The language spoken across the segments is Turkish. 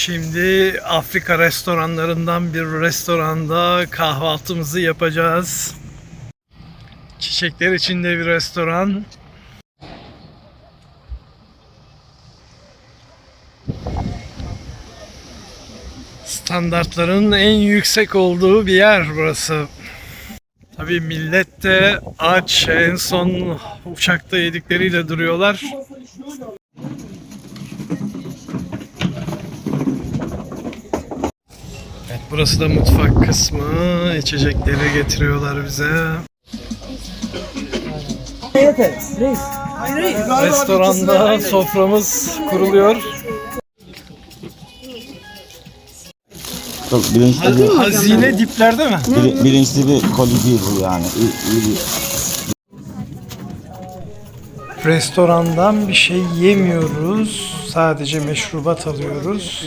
Şimdi Afrika restoranlarından bir restoranda kahvaltımızı yapacağız. Çiçekler içinde bir restoran. Standartların en yüksek olduğu bir yer burası. Tabii millet de aç en son uçakta yedikleriyle duruyorlar. Burası da mutfak kısmı. İçecekleri getiriyorlar bize. Restoranda soframız kuruluyor. Yok birincisi bir, Hazine diplerde mi? bir, birincisi bir koli değil bu yani. İyi, iyi bir Restorandan bir şey yemiyoruz. Sadece meşrubat alıyoruz.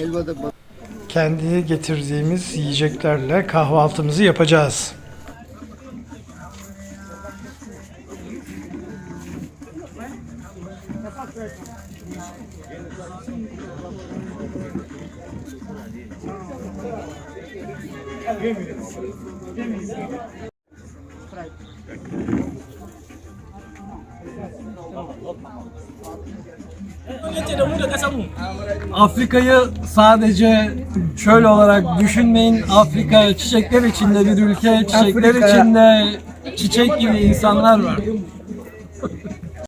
Kendi getirdiğimiz yiyeceklerle kahvaltımızı yapacağız. Afrika'yı sadece çöl olarak düşünmeyin. Afrika çiçekler içinde bir ülke. Çiçekler içinde çiçek gibi insanlar var.